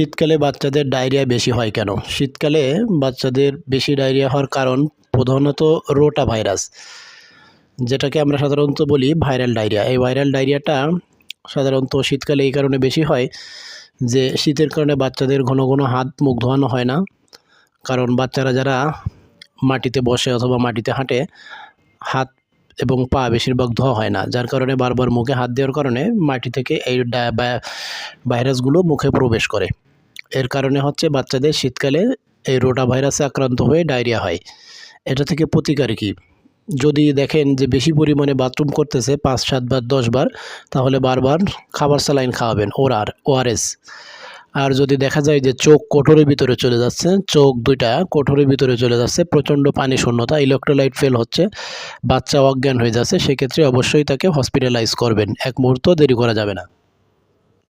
শীতকালে বাচ্চাদের ডায়রিয়া বেশি হয় কেন? শীতকালে বাচ্চাদের বেশি ডায়রিয়া হওয়ার কারণ প্রধানত রোটা ভাইরাস, যেটাকে আমরা সাধারণত বলি ভাইরাল ডায়রিয়া। এই ভাইরাল ডায়রিয়াটা সাধারণত শীতকালে এই কারণে বেশি হয় যে শীতের কারণে বাচ্চাদের ঘন ঘন হাত মুখ ধোয়ানো হয় না। কারণ বাচ্চারা যারা মাটিতে বসে অথবা মাটিতে হাঁটে, হাত এবং পা বেশিরভাগ ধোয়া হয় না। যার কারণে বারবার মুখে হাত দেওয়ার কারণে মাটি থেকে এই ভাইরাসগুলো মুখে প্রবেশ করে। এর কারণে হচ্ছে বাচ্চাদের শীতকালে এই রোটা ভাইরাসে আক্রান্ত হয়ে ডায়রিয়া হয়। এটা থেকে প্রতিকার কী? যদি দেখেন যে বেশি পরিমাণে বাথরুম করতেছে পাঁচ সাতবার দশবার তাহলে বারবার খাবার স্যালাইন খাওয়াবেন ওরার ওআরএস। আর যদি দেখা যায় যে চোখ কোঠরের ভিতরে চলে যাচ্ছে, চোখ দুইটা কোঠরের ভিতরে চলে যাচ্ছে, প্রচণ্ড পানি শূন্যতা ইলেকট্রোলাইট ফেল হচ্ছে, বাচ্চা অজ্ঞান হয়ে যাচ্ছে, সেক্ষেত্রে অবশ্যই তাকে হসপিটালাইজ করবেন। এক মুহূর্ত দেরি করা যাবে না।